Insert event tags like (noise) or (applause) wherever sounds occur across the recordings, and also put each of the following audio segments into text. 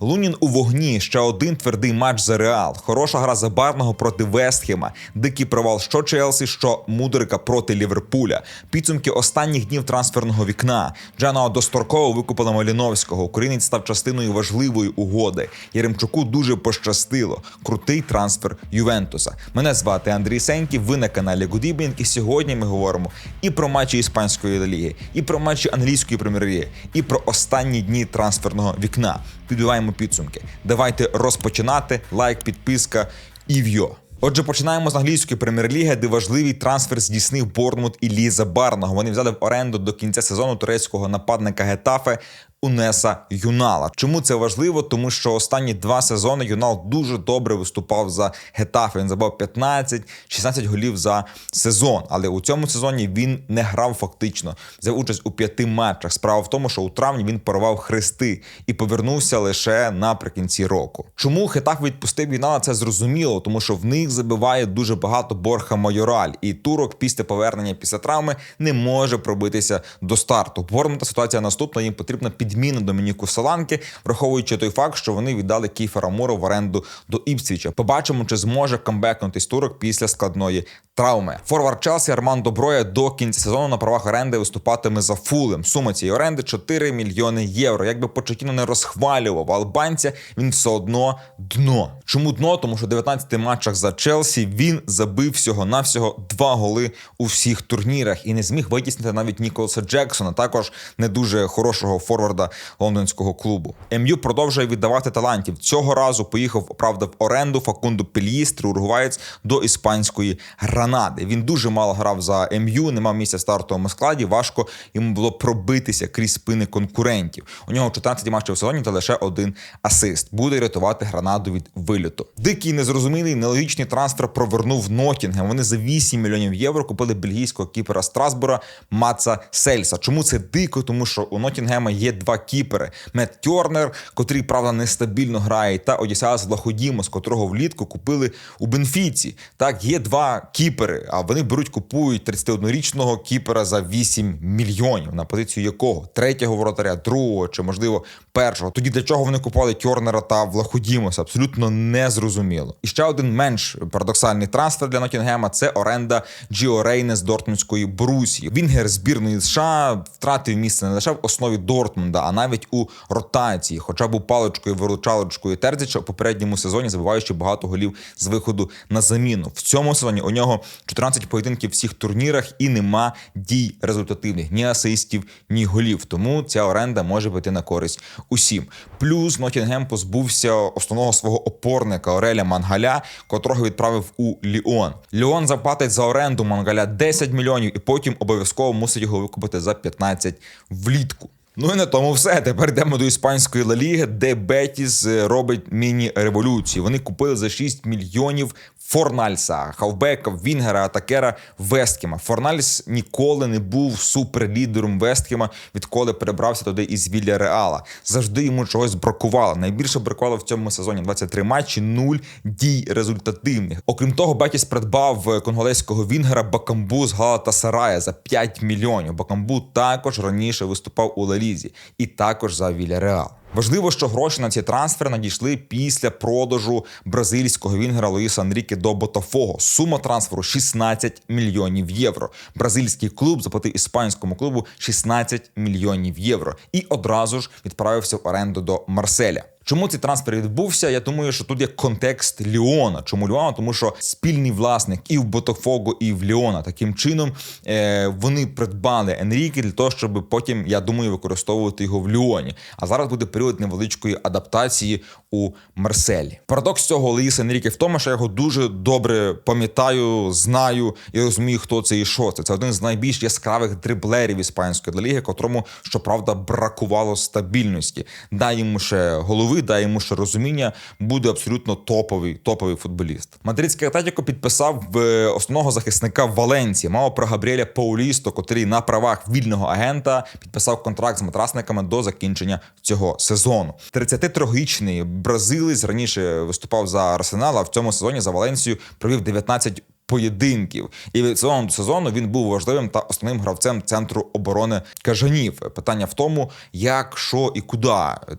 Лунін у вогні. Ще один твердий матч за Реал. Хороша гра Забарного проти Вестхема. Дикий провал що Челсі, що Мудрика проти Ліверпуля. Підсумки останніх днів трансферного вікна. Джанао достроково викупила Маліновського. Українець став частиною важливої угоди. Яремчуку дуже пощастило. Крутий трансфер Ювентуса. Мене звати Андрій Сеньків. Ви на каналі Evening. І сьогодні ми говоримо і про матчі іспанської ліги, і про матчі англійської прем'єр-ліги, і про останні дні трансферного вікна. Підбиваємо підсумки. Давайте розпочинати. Лайк, підписка і в'йо. Отже, починаємо з англійської прем'єр-ліги, де важливий трансфер здійснив Борнмут і Ліза Барного. Вони взяли в оренду до кінця сезону турецького нападника Гетафе Унеса Юнала. Чому це важливо? Тому що останні два сезони Юнал дуже добре виступав за Гетафе. Він забав 15-16 голів за сезон. Але у цьому сезоні він не грав фактично. Взяв участь у п'яти матчах. Справа в тому, що у травні він порвав хрести і повернувся лише наприкінці року. Чому Гетафе відпустив Юнала? Це зрозуміло, тому що в них забиває дуже багато Борха Майораль, і турок після повернення після травми не може пробитися до старту. Борнмута ситуація наступна. Їм потрібна підміна Домініку Соланки, враховуючи той факт, що вони віддали Кіфера Мура в оренду до Іпсвіча. Побачимо, чи зможе камбекнутись турок після складної травми. Форвард Челсі Арман Доброя до кінця сезону на правах оренди виступатиме за фулем. Сума цієї оренди 4 мільйони євро. Якби Почетіно не розхвалював албанця, він все одно дно. Чому дно? Тому що в 19 матчах за Челсі він забив всього навсього два голи у всіх турнірах і не зміг витіснити навіть Ніколаса Джексона, також не дуже хорошого форварда лондонського клубу. МЮ продовжує віддавати талантів. Цього разу поїхав правда в оренду Факунду Пельїстри, уругваєць до іспанської гранади. Він дуже мало грав за МЮ, не мав місця в стартовому складі. Важко йому було пробитися крізь спини конкурентів. У нього 14 матчів в сезоні та лише один асист. Буде рятувати гранаду від вильоту. Дикий незрозумілий нелогічний трансфер провернув Нотінгем. Вони за 8 мільйонів євро купили бельгійського кіпера Страсбура Маца Сельса. Чому це дико? Тому що у Нотінгема є два кіпери: Мет Тьорнер, котрий правда нестабільно грає, та Одісеас Влаходімос, котрого влітку купили у Бенфіці. Так, є два кіпери, а вони беруть, купують 31-річного кіпера за 8 мільйонів, на позицію якого третього воротаря, другого чи можливо першого. Тоді для чого вони купували Тьорнера та Влаходімоса? Абсолютно незрозуміло. І ще один менш парадоксальний трансфер для Нотінгема це оренда Джіо Рейне з Дортмундської Брусії. Вінгер збірної США втратив місце не лише в основі Дортмунда, а навіть у ротації, хоча був паличкою виручалочкою Терзіча у попередньому сезоні, забиваючи багато голів з виходу на заміну. В цьому сезоні у нього 14 поєдинків в всіх турнірах і нема дій результативних ні асистів, ні голів. Тому ця оренда може піти на користь усім. Плюс Нотінгем позбувся основного свого опорника Ореля Мангаля, котрого відправив у Ліон. Ліон заплатить за оренду Мангаля 10 мільйонів і потім обов'язково мусить його викупити за 15 влітку. Ну і на тому все. Тепер йдемо до іспанської Ла Ліги, де Бетіс е, робить міні-революцію. Вони купили за 6 мільйонів Форнальса, хавбека, Вінгера, Атакера, Весткема. Форнальс ніколи не був суперлідером Весткема, відколи перебрався туди із Вілля Реала. Завжди йому чогось бракувало. Найбільше бракувало в цьому сезоні 23 матчі, 0 дій результативних. Окрім того, Бетіс придбав конголезького Вінгера Бакамбу з Галата Сарая за 5 мільйонів. Бакамбу також раніше виступав у Лалізі і також за Вілля Реал. Важливо, що гроші на ці трансфери надійшли після продажу бразильського вінгера Луїса Анріки до Ботафого. Сума трансферу 16 мільйонів євро. Бразильський клуб заплатив іспанському клубу 16 мільйонів євро і одразу ж відправився в оренду до Марселя. Чому цей трансфер відбувся? Я думаю, що тут є контекст Ліона. Чому Ліона? Тому що спільний власник і в Ботофого, і в Ліона. Таким чином е, вони придбали Енріки для того, щоб потім, я думаю, використовувати його в Ліоні. А зараз буде період невеличкої адаптації у Марселі. Парадокс цього Леїса Енріки в тому, що я його дуже добре пам'ятаю, знаю і розумію, хто це і що це. Це один з найбільш яскравих дриблерів іспанської ліги, котрому, щоправда, бракувало стабільності. Дай йому ще голови, дай йому ще розуміння, буде абсолютно топовий, топовий футболіст. Мадридський Атлетіко підписав в основного захисника Валенції. Мав про Габріеля Паулісто, котрий на правах вільного агента підписав контракт з матрасниками до закінчення цього сезону. 33-річний бразилець раніше виступав за Арсенал, а в цьому сезоні за Валенсію провів 19 поєдинків. І від сезону до сезону він був важливим та основним гравцем центру оборони кажанів. Питання в тому, як, що і куди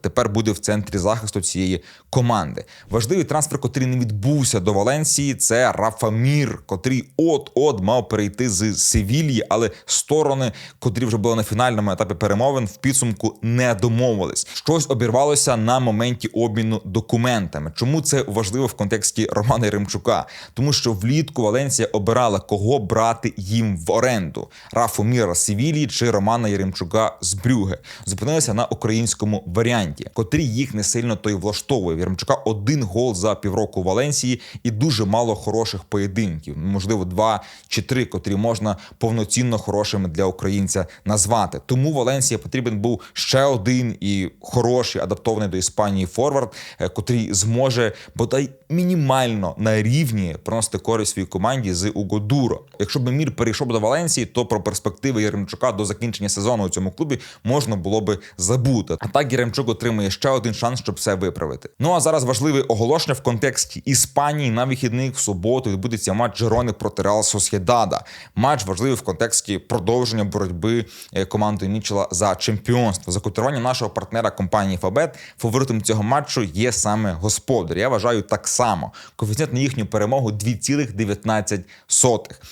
тепер буде в центрі захисту цієї команди. Важливий трансфер, котрий не відбувся до Валенсії, це Рафа Мір, котрий от-от мав перейти з Севільї, але сторони, котрі вже були на фінальному етапі перемовин, в підсумку не домовились. Щось обірвалося на моменті обміну документами. Чому це важливо в контексті Романа Єремчука? Тому що влітку Валенсія обирала, кого брати їм в оренду: Рафу Міра з чи Романа Єремчука з Брюге. Зупинилися на українському варіанті, котрий їх не сильно той влаштовує. В Єремчука один гол за півроку в Валенсії і дуже мало хороших поєдинків. Можливо, два чи три, котрі можна повноцінно хорошими для українця назвати. Тому Валенсія потрібен був ще один і хороший адаптований до Іспанії форвард, е, котрий зможе бодай мінімально на рівні приносити користь своїй команді з Угодуро. Якщо б мір перейшов до Валенсії, то про перспективи Єремчука до закінчення сезону у цьому клубі можна було би забути. А так Єремчук отримує ще один шанс, щоб все виправити. Ну а зараз важливе оголошення в контексті Іспанії на вихідних в суботу відбудеться матч Джерони проти Реал Сосєдада. Матч важливий в контексті продовження боротьби е, команди Мічела за чемпіонство. За котирування нашого партнера компанії Фабет фаворитом цього матчу є саме господар. Я вважаю так само. Коефіцієнт на їхню перемогу 2,19.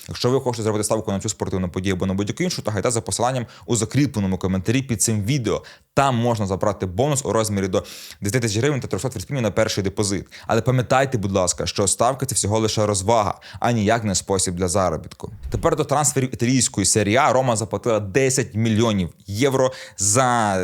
Якщо ви хочете зробити ставку на цю спортивну подію або на будь-яку іншу, то гайте за посиланням у закріпленому коментарі під цим відео. Там можна забрати бонус у розмірі до 10 тисяч гривень та 300 відспінів на перший депозит. Але пам'ятайте, будь ласка, що ставка це всього лише розвага, а ніяк не спосіб для заробітку. Тепер до трансферів італійської серії А Рома заплатила 10 мільйонів євро за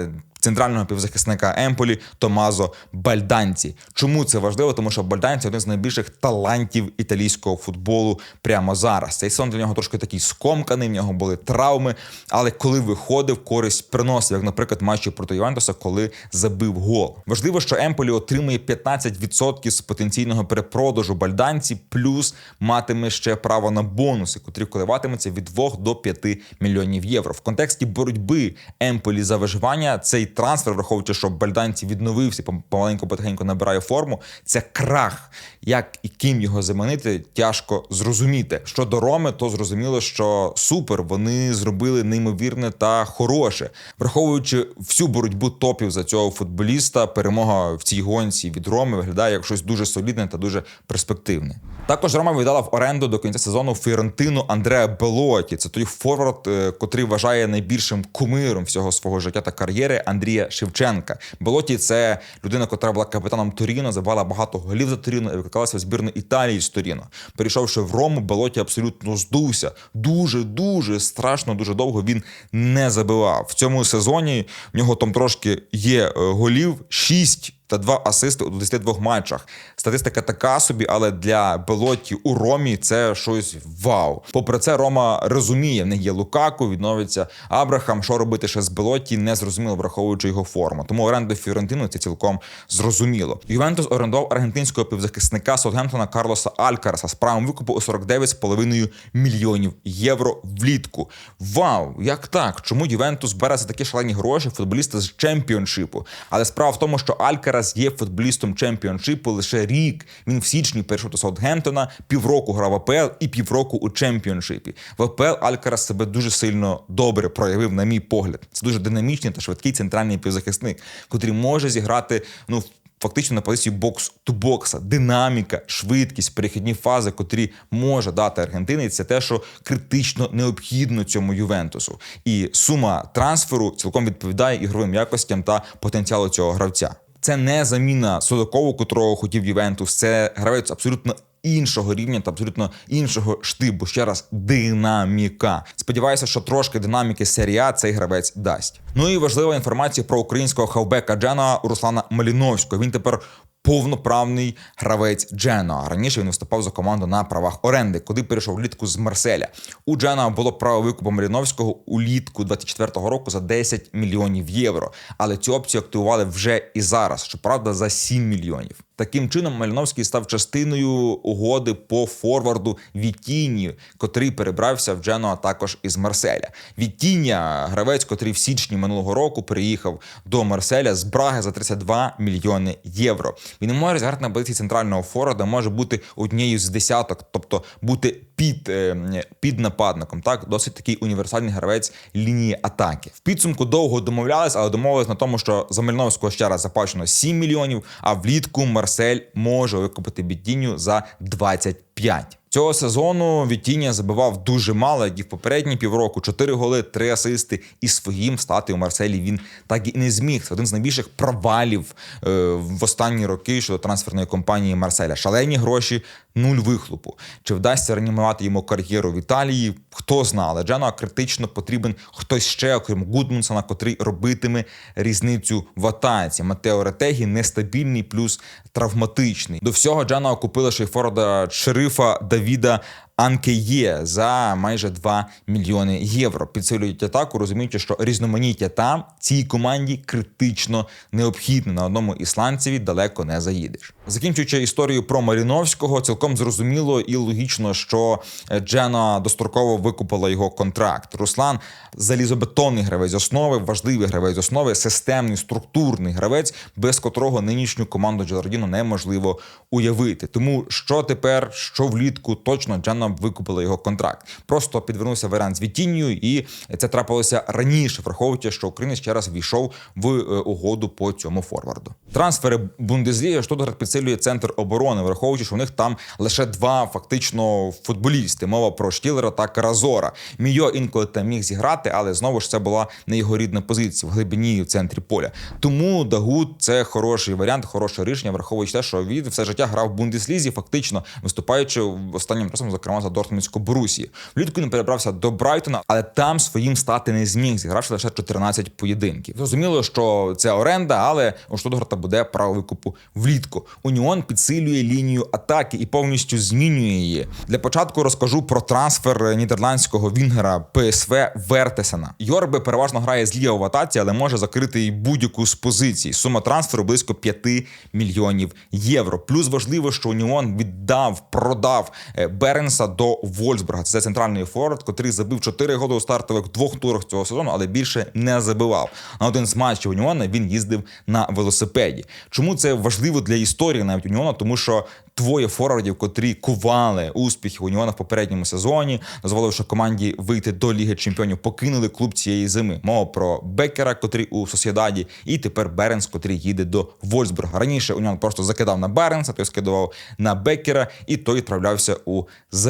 центрального півзахисника Емполі Томазо Бальданці. Чому це важливо? Тому що Бальданці один з найбільших талантів італійського футболу прямо зараз. Цей сон для нього трошки такий скомканий, в нього були травми. Але коли виходив, користь приносив, як, наприклад, матчі проти Ювентуса, коли забив гол. Важливо, що Емполі отримує 15% з потенційного перепродажу Бальданці, плюс матиме ще право на бонуси, котрі коливатимуться від 2 до 5 мільйонів євро. В контексті боротьби Емполі за виживання цей трансфер, враховуючи, що Бальданці відновився, помаленьку потихеньку набирає форму. Це крах. Як і ким його замінити, тяжко зрозуміти. Щодо Роми, то зрозуміло, що супер. Вони зробили неймовірне та хороше, враховуючи всю боротьбу топів за цього футболіста, перемога в цій гонці від Роми виглядає як щось дуже солідне та дуже перспективне. Також Рома віддала в оренду до кінця сезону Фіорентину Андреа Белоті. Це той форвард, е, котрий вважає найбільшим кумиром всього свого життя та кар'єри Андрія Шевченка. Белоті це людина, котра була капітаном Торіно, забрала багато голів за Торіно і викликалася в збірну Італії з Торіно. Перейшовши в Рому, Белоті абсолютно здувся. Дуже дуже страшно, дуже довго він не забивав. В цьому сезоні в нього там трошки є е, голів шість та два асисти у 22 матчах. Статистика така собі, але для Белоті у Ромі це щось вау. Попри це, Рома розуміє, в них є Лукаку, відновиться Абрахам. Що робити ще з Белоті, не зрозуміло, враховуючи його форму. Тому оренду Фіорентину це цілком зрозуміло. Ювентус орендував аргентинського півзахисника Саутгемптона Карлоса Алькараса з правом викупу у 49,5 мільйонів євро влітку. Вау, як так? Чому Ювентус бере за такі шалені гроші футболіста з чемпіоншипу? Але справа в тому, що Алькарас є футболістом чемпіоншипу лише рік. Він в січні перейшов до Саутгемптона, півроку грав в АПЛ і півроку у чемпіоншипі. В АПЛ Алькарас себе дуже сильно добре проявив, на мій погляд. Це дуже динамічний та швидкий центральний півзахисник, котрий може зіграти ну фактично на позиції бокс-ту-бокса, динаміка, швидкість, перехідні фази, котрі може дати Аргентини, це те, що критично необхідно цьому Ювентусу. І сума трансферу цілком відповідає ігровим якостям та потенціалу цього гравця. Це не заміна содокову, котрого хотів Ювентус. Це гравець абсолютно іншого рівня та абсолютно іншого штибу. Ще раз динаміка. Сподіваюся, що трошки динаміки серія цей гравець дасть. Ну і важлива інформація про українського хавбека Джена Руслана Маліновського. Він тепер. Повноправний гравець Джена. Раніше він виступав за команду на правах оренди, куди перейшов влітку з Марселя. У Джена було право викупу Маріновського улітку 24-го року за 10 мільйонів євро. Але цю опцію активували вже і зараз, щоправда, за 7 мільйонів. Таким чином, Мальновський став частиною угоди по форварду Вітіні, котрий перебрався в Джено також із Марселя. Вітіння, гравець, котрий в січні минулого року приїхав до Марселя з Браги за 32 мільйони євро. Він може зіграти на позиції центрального форварда, може бути однією з десяток, тобто бути під, е, під нападником. Так, досить такий універсальний гравець лінії атаки. В підсумку довго домовлялись, але домовились на тому, що за Мельновського ще раз заплачено 7 мільйонів, а влітку Марсель може викупити бідінню за 25. Цього сезону Вітіння забивав дуже мало, як і в попередні півроку. Чотири голи, три асисти, і своїм стати у Марселі він так і не зміг. Це один з найбільших провалів е, в останні роки щодо трансферної компанії Марселя. Шалені гроші, нуль вихлопу. Чи вдасться реанімувати йому кар'єру в Італії? Хто знає, але Джано критично потрібен хтось ще, окрім Гудмунсона, котрий робитиме різницю в атаці. Матео Ретегі нестабільний, плюс травматичний. До всього Джано купили шейфорда шерифа Давіда Анкеє за майже 2 мільйони євро. Підсилюють атаку, розуміючи, що різноманіття там цій команді критично необхідне. На одному ісландцеві далеко не заїдеш. Закінчуючи історію про Маріновського, цілком зрозуміло і логічно, що Джена достроково викупила його контракт. Руслан залізобетонний гравець основи, важливий гравець основи, системний структурний гравець, без котрого нинішню команду Джелардіно неможливо уявити. Тому що тепер, що влітку, точно Джена викупила його контракт. Просто підвернувся варіант з Вітінню, і це трапилося раніше, враховуючи, що Україна ще раз війшов в е, угоду по цьому форварду. Трансфери Бундесліги Штутгарт підсилює центр оборони, враховуючи, що у них там лише два фактично футболісти. Мова про Штілера та Каразора. Мійо інколи там міг зіграти, але знову ж це була не його рідна позиція в глибині в центрі поля. Тому Дагут це хороший варіант, хороше рішення, враховуючи те, що він все життя грав в Бундеслізі, фактично виступаючи останнім часом, зокрема за Дортмундську Борусі. Влітку він перебрався до Брайтона, але там своїм стати не зміг, зігравши лише 14 поєдинків. Зрозуміло, що це оренда, але у Штутгарта буде право викупу влітку. Уніон підсилює лінію атаки і повністю змінює її. Для початку розкажу про трансфер нідерландського вінгера ПСВ Вертесена. Йорбе переважно грає зліва в атаці, але може закрити і будь-яку з позицій. Сума трансферу близько 5 мільйонів євро. Плюс важливо, що Уніон віддав, продав е, Беренса до Вольсбурга. Це центральний форвард, котрий забив 4 голи у стартових двох турах цього сезону, але більше не забивав. На один з матчів Уніона він їздив на велосипеді. Чому це важливо для історії навіть Уніона? Тому що двоє форвардів, котрі кували успіхи Уніона в попередньому сезоні, дозволивши команді вийти до Ліги Чемпіонів, покинули клуб цієї зими. Мова про Бекера, котрий у Сосєдаді, і тепер Беренс, котрий їде до Вольсбурга. Раніше Уніон просто закидав на Беренса, той скидував на Бекера, і той відправлявся у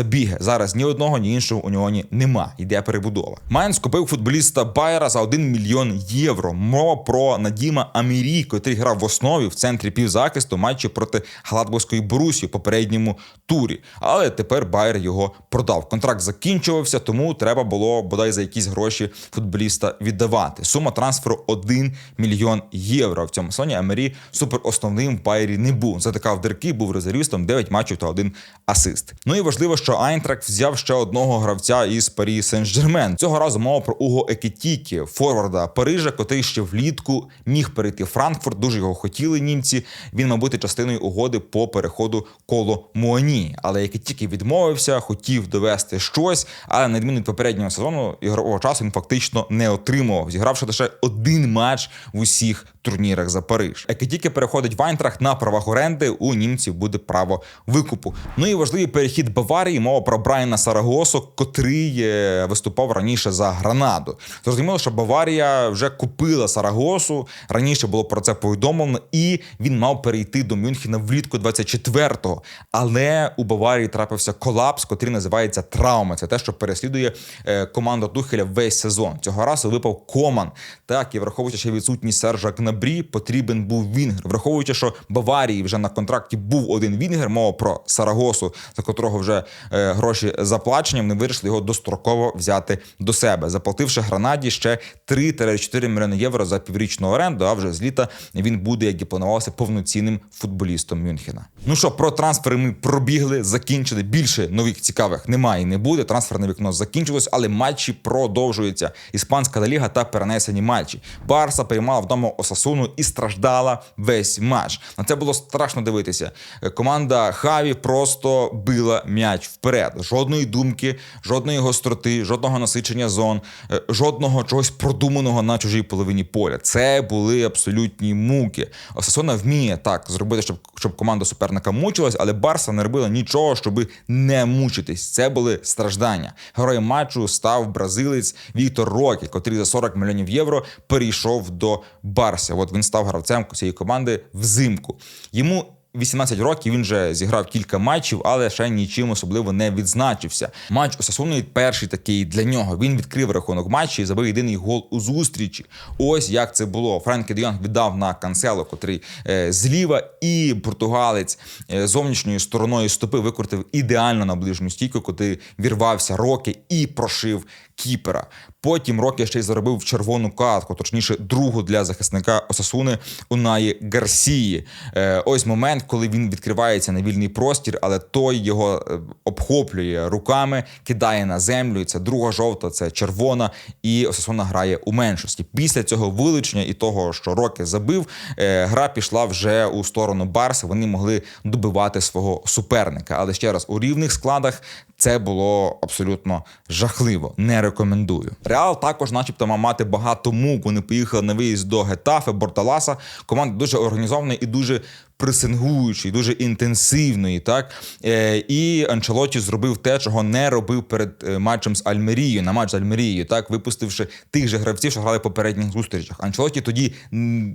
забіги. Зараз ні одного, ні іншого у Уніоні нема. Йде перебудова. Майнц купив футболіста Байера за 1 мільйон євро. Мова про Надіма Амірі, котрий грав в основі в центрі півзахисту матчі проти Гладбовської Борусі в попередньому турі. Але тепер Байер його продав. Контракт закінчувався, тому треба було бодай за якісь гроші футболіста віддавати. Сума трансферу 1 мільйон євро. В цьому сезоні Амері супер основним в Байері не був. Затикав дирки, був резервістом, 9 матчів та один асист. Ну і важливо, що Айнтрак взяв ще одного гравця із Парі Сен-Жермен. Цього разу мова про Уго Екетікі, форварда Парижа, котрий ще влітку міг перейти в Франкфурт. Дуже його хотіли німці. Він, мав бути частиною угоди по переходу коло Муані. Але Екетікі відмовився, хотів довести щось, але на відміну від попереднього сезону ігрового часу він фактично не отримував, зігравши лише один матч в усіх турнірах за Париж. Екетіки переходить в Айнтрахт на правах оренди. У німців буде право викупу. Ну і важливий перехід Баварії. Мова про Брайана Сарагосу, котрий е, виступав раніше за Гранаду. Зрозуміло, що Баварія вже купила Сарагосу. Раніше було про це повідомлено, і він мав перейти до Мюнхена влітку 24-го. Але у Баварії трапився колапс, котрий називається травма. Це те, що переслідує е, команду Тухеля весь сезон. Цього разу випав Коман. Так і враховуючи ще відсутність Сержа Гнабрі, потрібен був Вінгер. Враховуючи, що Баварії вже на контракті був один Вінгер, мова про Сарагосу, за котрого вже е, гроші заплачені. Вони вирішили його достроково взяти до себе, заплативши гранаді ще 3-4 мільйони євро за піврічну оренду. А вже з літа він буде, як і планувалося, повноцінним футболістом Мюнхена. Ну що, про трансфери ми пробігли, закінчили. Більше нових цікавих немає і не буде. Трансферне вікно закінчилось, але матчі продовжуються. Іспанська ліга та перенесені матчі. Барса приймала вдома Осасу. Осасуну і страждала весь матч. На це було страшно дивитися. Е, Команда Хаві просто била м'яч вперед. Жодної думки, жодної гостроти, жодного насичення зон, е, жодного чогось продуманого на чужій половині поля. Це були абсолютні муки. Осасуна вміє так зробити, щоб, щоб команда суперника мучилась, але Барса не робила нічого, щоб не мучитись. Це були страждання. Героєм матчу став бразилець Віктор Рокі, котрий за 40 мільйонів євро перейшов до Барса. От він став гравцем цієї команди взимку. Йому 18 років він вже зіграв кілька матчів, але ще нічим особливо не відзначився. Матч Осасуни перший такий для нього. Він відкрив рахунок матчу і забив єдиний гол у зустрічі. Ось як це було. Френкі Діонг віддав на канцело, котрий е, зліва, і португалець е, зовнішньою стороною стопи викрутив ідеально на ближню стійку, куди вірвався Рокі і прошив кіпера. Потім Рокі ще й заробив червону картку, точніше, другу для захисника Осасуни Унаї Гарсії. Е, ось момент, коли він відкривається на вільний простір, але той його е, обхоплює руками, кидає на землю. І це друга жовта, це червона, і Осасуна грає у меншості. Після цього вилучення і того, що Рокі забив, е, гра пішла вже у сторону Барса. Вони могли добивати свого суперника. Але ще раз у рівних складах це було абсолютно жахливо. Не рекомендую. Реал також, начебто, мав мати багато мук. Вони поїхали на виїзд до Гетафе, Борталаса. Команда дуже організована і дуже пресингуючий, дуже інтенсивної. Так е, і Анчелоті зробив те, чого не робив перед е, матчем з Альмерією, на матч з Альмерією, так випустивши тих же гравців, що грали в попередніх зустрічах. Анчелоті тоді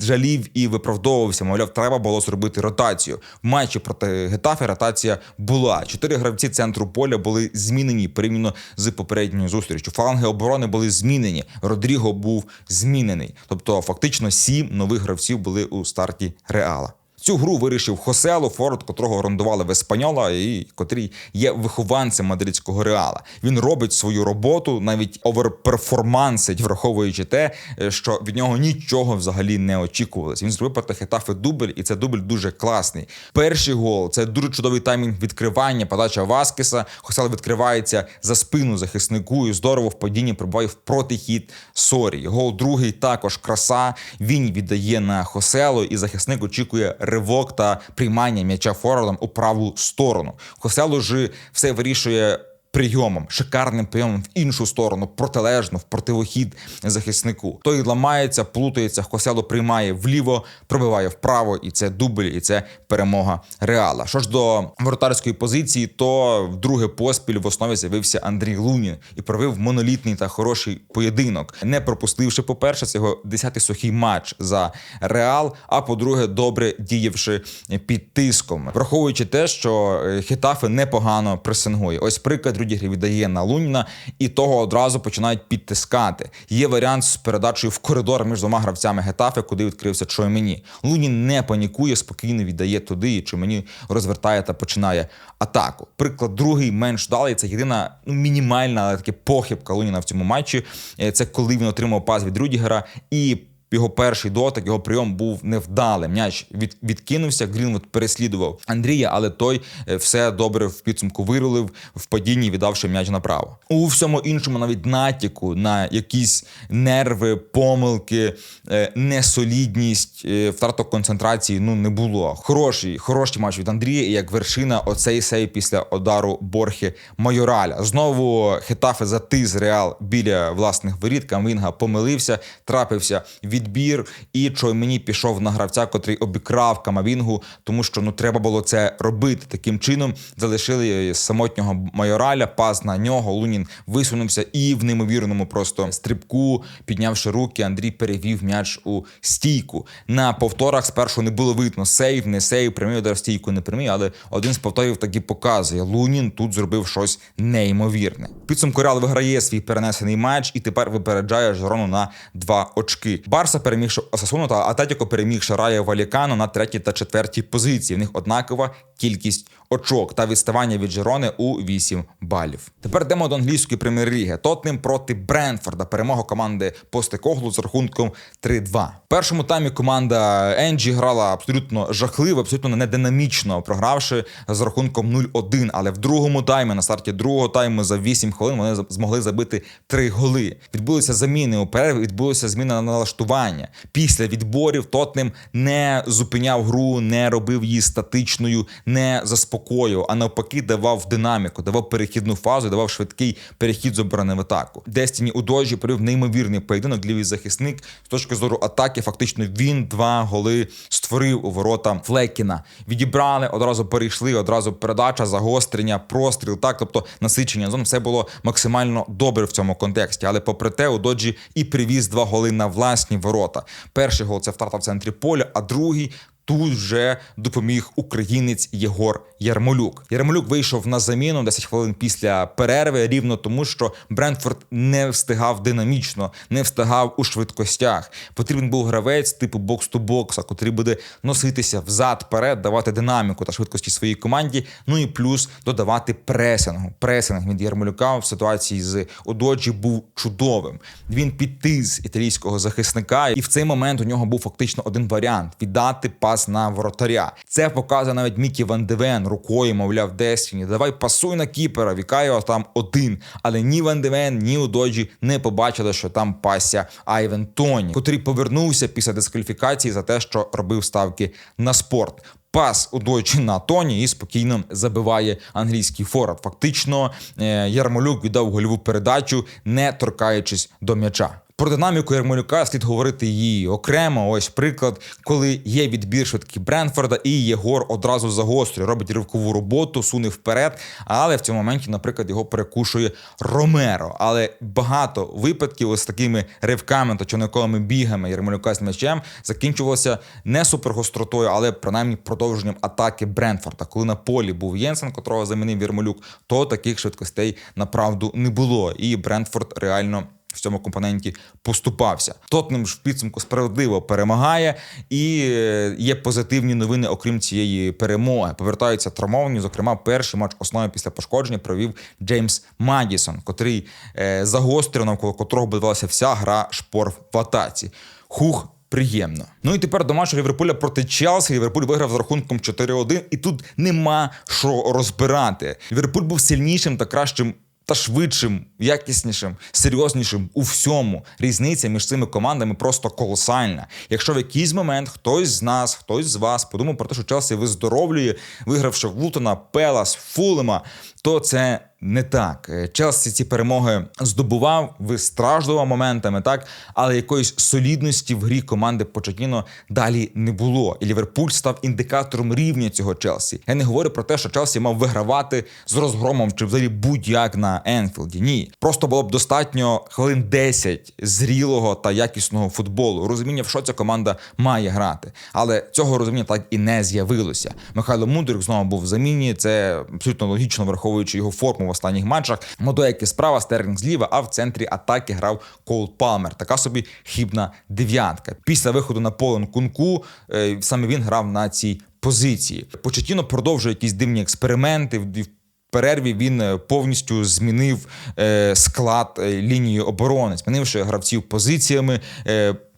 жалів і виправдовувався. Мовляв, треба було зробити ротацію. В матчі проти Гетафе ротація була. Чотири гравці центру поля були змінені порівняно з попередньою зустрічю. Фаланги оборони були змінені. Родріго був змінений. Тобто, фактично, сім нових гравців були у старті Реала. Цю гру вирішив Хосело, форвард, котрого орендували в Еспаньола, і котрий є вихованцем мадридського реала. Він робить свою роботу, навіть оверперформансить, враховуючи те, що від нього нічого взагалі не очікувалось. Він зробив проти Хетафи дубль, і це дубль дуже класний. Перший гол це дуже чудовий таймінг відкривання, подача Васкеса. Хосело відкривається за спину захиснику і здорово в падінні пробуває в протихід Сорі. Гол другий також краса. Він віддає на Хосело, і захисник очікує ривок та приймання м'яча форвардом у праву сторону. Хосело ж все вирішує. Прийомом, шикарним прийомом в іншу сторону, протилежно, в противохід захиснику. Той ламається, плутається, Хосело приймає вліво, пробиває вправо, і це дубль, і це перемога реала. Що ж до воротарської позиції, то вдруге поспіль в основі з'явився Андрій Лунін і провів монолітний та хороший поєдинок, не пропустивши, по-перше, це його 10-й сухий матч за реал. А по-друге, добре діявши під тиском, враховуючи те, що Хетафи непогано пресингує. Ось приклад Рюдігер віддає на Луніна, і того одразу починають підтискати. Є варіант з передачею в коридор між двома гравцями Гетафи, куди відкрився Чоймені. Лунін не панікує, спокійно віддає туди, і Чоймені розвертає та починає атаку. Приклад другий менш далий. Це єдина ну, мінімальна, але таки похибка Луніна в цьому матчі. Е, Це коли він отримав пас від Рюдігера і. Його перший дотик, його прийом був невдалим. М'яч від, відкинувся. Грінвуд переслідував Андрія, але той е, все добре в підсумку вирулив в падінні, віддавши м'яч направо. У всьому іншому, навіть натяку на якісь нерви, помилки, е, несолідність, е, втрату концентрації ну не було. Хороший, хороший матч від Андрія, і як вершина, оцей сейв після удару Борхи Майораля. Знову Хетафе затис Реал біля власних воріт. Камвінга помилився, трапився відбір, і Чоймені пішов на гравця, котрий обікрав Камавінгу, тому що ну треба було це робити. Таким чином залишили самотнього майораля, пас на нього. Лунін висунувся і в неймовірному просто стрибку, піднявши руки, Андрій перевів м'яч у стійку. На повторах спершу не було видно сейв, не сейв, прямий удар в стійку, не прямий, але один з повторів таки показує. Лунін тут зробив щось неймовірне. Підсумку Реал виграє свій перенесений матч і тепер випереджає Жирону на два очки. Барса перемігши Осасуну та Атетіко перемігши Рая Валікану на третій та четвертій позиції. В них однакова кількість очок та відставання від Жерони у 8 балів. Тепер йдемо до англійської прем'єр-ліги. Тотнем проти Брентфорда. Перемога команди Постекоглу з рахунком 3-2. В першому таймі команда Енджі грала абсолютно жахливо, абсолютно нединамічно, програвши з рахунком 0-1. Але в другому таймі, на старті другого тайму, за 8 хвилин вони змогли забити 3 голи. Відбулися заміни у перерві, відбулася зміна на налаштування. Після відборів Тотнем не зупиняв гру, не робив її статичною, не заспокоював, а навпаки, давав динаміку, давав перехідну фазу, давав швидкий перехід з оборони в атаку. Дестіні у дожі провів неймовірний поєдинок. Лівий захисник з точки зору атаки. Фактично він два голи створив у ворота Флекіна. Відібрали, одразу перейшли, одразу передача, загострення, простріл. Так, тобто насичення зон, все було максимально добре в цьому контексті. Але попри те, у доджі і привіз два голи на власні ворота. Перший гол це втрата в центрі поля, а другий. Тут вже допоміг українець Єгор Ярмолюк. Ярмолюк вийшов на заміну 10 хвилин після перерви, рівно тому, що Брентфорд не встигав динамічно, не встигав у швидкостях. Потрібен був гравець типу бокс-ту-бокса, котрий буде носитися взад-перед, давати динаміку та швидкості своїй команді. Ну і плюс додавати пресингу. Пресинг від Ярмолюка в ситуації з Ододжі був чудовим. Він підтис італійського захисника, і в цей момент у нього був фактично один варіант віддати пас на воротаря. Це показує навіть Мікі Ван Девен рукою, мовляв, Дестіні. Давай пасуй на кіпера. Вікайо там один. Але ні Ван Девен, ні Удоджі не побачили, що там пасся Айвен Тоні, котрий повернувся після дискваліфікації за те, що робив ставки на спорт. Пас удвоєчі на тоні і спокійно забиває англійський форвард. Фактично, е, Ярмолюк віддав гольову передачу, не торкаючись до м'яча. Про динаміку Ярмолюка слід говорити її окремо. Ось приклад, коли є відбір швидкий Бренфорда, і Єгор одразу загострює, робить ривкову роботу, суне вперед. Але в цьому моменті, наприклад, його перекушує Ромеро. Але багато випадків ось такими ривками та човниковими бігами Ярмолюка з м'ячем закінчувалося не супергостротою, але принаймні продовженням атаки Бренфорда. Коли на полі був Єнсен, котрого замінив Ярмолюк, то таких швидкостей направду не було. І Брентфорд реально в цьому компоненті поступався. Тотнем ж в підсумку справедливо перемагає, і е, є позитивні новини, окрім цієї перемоги. Повертаються травмовані. Зокрема, перший матч основи після пошкодження провів Джеймс Мадісон, котрий е, загострив, навколо котрого будувалася вся гра шпор в атаці. Хух. Приємно. Ну і тепер до матчу Ліверпуля проти Челсі. Ліверпуль виграв з рахунком 4-1, і тут нема що розбирати. Ліверпуль був сильнішим та кращим та швидшим, якіснішим, серйознішим у всьому. Різниця між цими командами просто колосальна. Якщо в якийсь момент хтось з нас, хтось з вас подумав про те, що Челсі виздоровлює, вигравши в Лутона, Пелас, Фулема, то це не так. Е, Челсі ці перемоги здобував, вистраждував моментами, так, але якоїсь солідності в грі команди Почетіно далі не було. І Ліверпуль став індикатором рівня цього Челсі. Я не говорю про те, що Челсі мав вигравати з розгромом чи взагалі будь-як на Енфілді. Ні, просто було б достатньо хвилин 10 зрілого та якісного футболу. Розуміння, в що ця команда має грати. Але цього розуміння так і не з'явилося. Михайло Мудрик знову був в заміні. Це абсолютно логічно, враховуючи його форму в останніх матчах. Модояки справа, Стерлінг зліва, а в центрі атаки грав Коул Палмер. Така собі хібна дев'ятка. Після виходу на поле Кунку е, саме він грав на цій позиції. Почетіно продовжує якісь дивні експерименти. В- перерві він е, повністю змінив е, склад лінії оборони, змінивши гравців позиціями,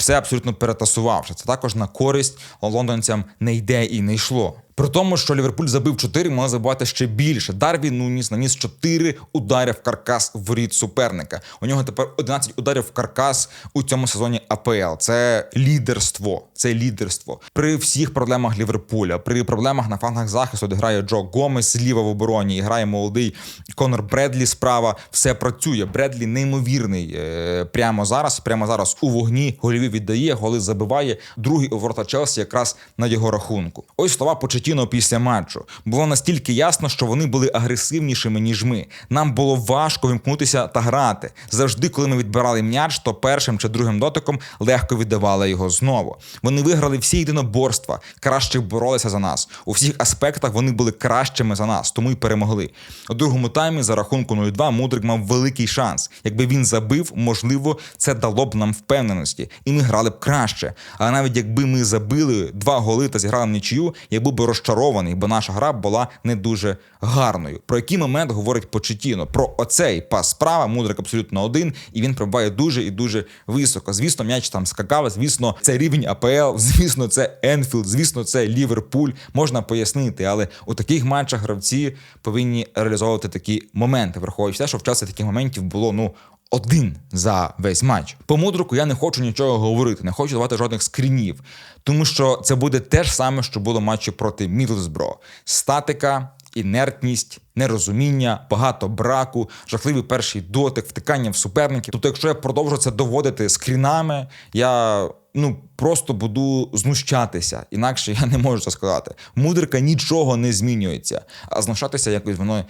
все абсолютно перетасувавши. Це також на користь лондонцям не йде і не йшло. При тому, що Ліверпуль забив 4, можна забувати ще більше. Дарвін Нуніс наніс 4 удари в каркас в воріт суперника. У нього тепер 11 ударів в каркас у цьому сезоні АПЛ. Це лідерство. Це лідерство. При всіх проблемах Ліверпуля, при проблемах на флангах захисту, де грає Джо Гомес зліва в обороні і грає молодий Конор Бредлі справа. Все працює. Бредлі неймовірний е, прямо зараз. Прямо зараз у вогні голіві віддає, голи забиває. Другий у ворота Челсі якраз на його рахунку. Ось слова Почетіно після матчу. Було настільки ясно, що вони були агресивнішими ніж ми. Нам було важко вимкнутися та грати. Завжди, коли ми відбирали м'яч, то першим чи другим дотиком легко віддавали його знову. Вони виграли всі єдиноборства, краще боролися за нас. У всіх аспектах вони були кращими за нас, тому й перемогли. У другому таймі за рахунку 0-2 Мудрик мав великий шанс. Якби він забив, можливо, це дало б нам впевненості. І ми грали б краще. Але навіть якби ми забили два голи та зіграли в нічию, я був би розчарований, бо наша гра була не дуже гарною. Про який момент говорить Почетіно? Про оцей пас справа, мудрик абсолютно один, і він пробиває дуже і дуже високо. Звісно, м'яч там скакав. Звісно, це рівень АПЛ. (laughs) Звісно, це Енфілд. Звісно, це Ліверпуль. Можна пояснити, але у таких матчах гравці повинні реалізовувати такі моменти, враховуючи те, що в часі таких моментів було ну. Один за весь матч. По мудруку я не хочу нічого говорити, не хочу давати жодних скрінів, тому що це буде те ж саме, що було матчі проти Мідлсбро. Статика, інертність, нерозуміння, багато браку, жахливий перший дотик, втикання в суперників. Тобто, якщо я продовжу це доводити скрінами, я ну просто буду знущатися. Інакше я не можу це сказати. Мудрика нічого не змінюється, а знущатися якось воно.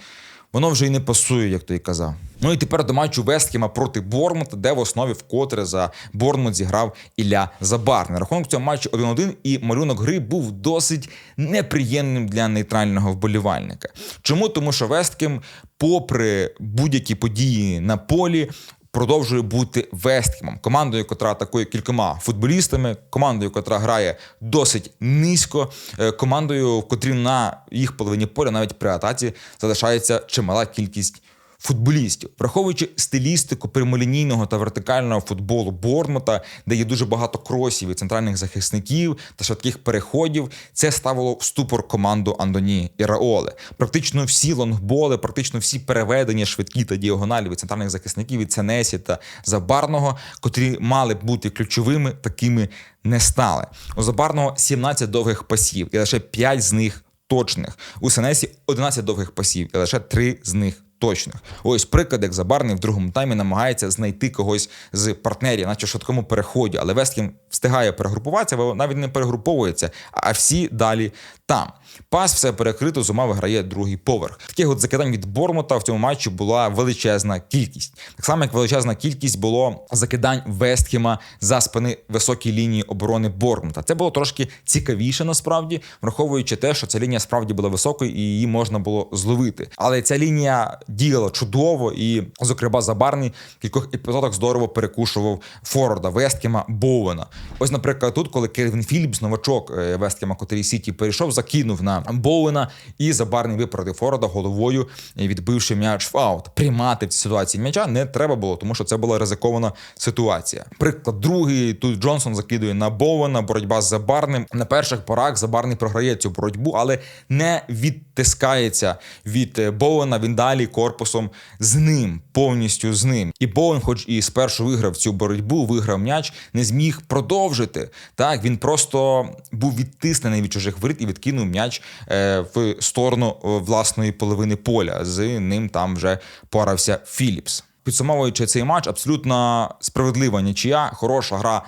Воно вже й не пасує, як той казав. Ну і тепер до матчу Вестхема проти Бормута, де в основі вкотре за Бормут зіграв Ілля Забарне. Рахунок цього матчу 1-1, і малюнок гри був досить неприємним для нейтрального вболівальника. Чому? Тому що Вестхем, попри будь-які події на полі, продовжує бути Вестхемом, командою, котра атакує кількома футболістами, командою, котра грає досить низько, е, командою, в котрій на їх половині поля навіть при атаці залишається чимала кількість. Футболістів, враховуючи стилістику прямолінійного та вертикального футболу Бормута, де є дуже багато кросів і центральних захисників та швидких переходів, це ставило в ступор команду Андоні і Раоле. Практично всі лонгболи, практично всі переведення швидкі та діагоналі від центральних захисників від Ценесі та Забарного, котрі мали б бути ключовими, такими не стали. У Забарного 17 довгих пасів, і лише 5 з них точних. У Сенесі 11 довгих пасів, і лише 3 з них точних. Ось приклад, як Забарний в другому таймі намагається знайти когось з партнерів, наче швидкому переході, але Весткін встигає перегрупуватися, бо навіть не перегруповується, а всі далі там. Пас все перекрито, зума виграє другий поверх. Таких от закидань від Бормута в цьому матчі була величезна кількість. Так само, як величезна кількість було закидань Вестхема за спини високій лінії оборони Бормута. Це було трошки цікавіше насправді, враховуючи те, що ця лінія справді була високою і її можна було зловити. Але ця лінія діяла чудово, і, зокрема, Забарний в кількох епізодах здорово перекушував Форварда, Вестхема, Боуена. Ось, наприклад, тут, коли Кельвін Філіпс, новачок е, Вестхема, котрий Сіті перейшов, закинув на Боуена, і Забарний виправдив Форварда головою, е, відбивши м'яч в аут. Приймати в цій ситуації м'яча не треба було, тому що це була ризикована ситуація. Приклад другий тут Джонсон закидує на Боуена, боротьба з Забарним. На перших порах Забарний програє цю боротьбу, але не відтискається від е, Боуена. Він далі корпусом з ним, повністю з ним. І Боуен, хоч і спершу виграв цю боротьбу, виграв м'яч, не зміг продовжити. Так він просто був відтиснений від чужих воріт і відкинув м'яч е, в сторону е, власної половини поля. З ним там вже порався Філіпс. Підсумовуючи цей матч, абсолютно справедлива нічия, хороша гра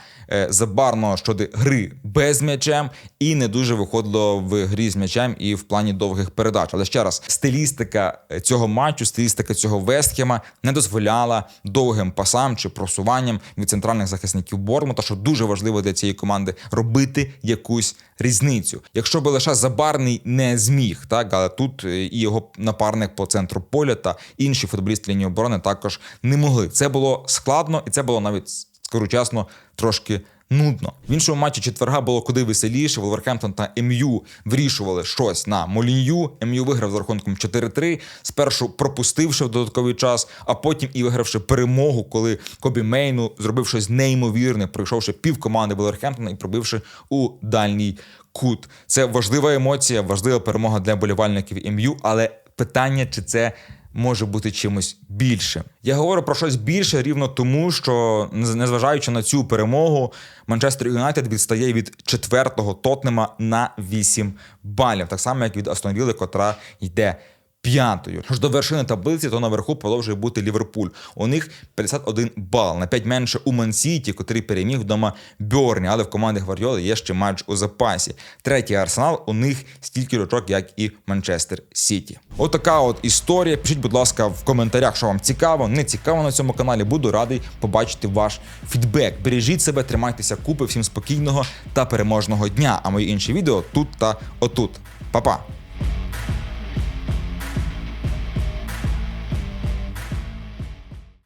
забарно щодо гри без м'ячем, і не дуже виходило в грі з м'ячем і в плані довгих передач. Але ще раз, стилістика цього матчу, стилістика цього Вестхема не дозволяла довгим пасам чи просуванням від центральних захисників Бормута, що дуже важливо для цієї команди робити якусь різницю. Якщо би лише забарний не зміг, так але тут е, і його напарник по центру поля та інші футболісти лінії оборони також не могли. Це було складно, і це було навіть скажу трошки. Нудно в іншому матчі четверга було куди веселіше. Волверхемптон та МЮ вирішували щось на Молінью. МЮ виграв з рахунком 4-3, Спершу пропустивши в додатковий час, а потім і вигравши перемогу, коли Кобі Мейну зробив щось неймовірне, пройшовши пів команди Волверхемптона і пробивши у дальній кут. Це важлива емоція, важлива перемога для болівальників МЮ, але питання, чи це може бути чимось більшим. Я говорю про щось більше рівно тому, що незважаючи на цю перемогу, Манчестер Юнайтед відстає від четвертого Тотнема на 8 балів, так само як від Астон котра йде п'ятою. Ж до вершини таблиці, то наверху продовжує бути Ліверпуль. У них 51 бал на 5 менше у Мансіті, котрий переміг вдома Бьорні, але в команді Гвардіоли є ще матч у запасі. Третій арсенал у них стільки рочок, як і Манчестер Сіті. Отака от історія. Пишіть, будь ласка, в коментарях, що вам цікаво, не цікаво на цьому каналі. Буду радий побачити ваш фідбек. Бережіть себе, тримайтеся купи, всім спокійного та переможного дня. А мої інші відео тут та отут. Па-па!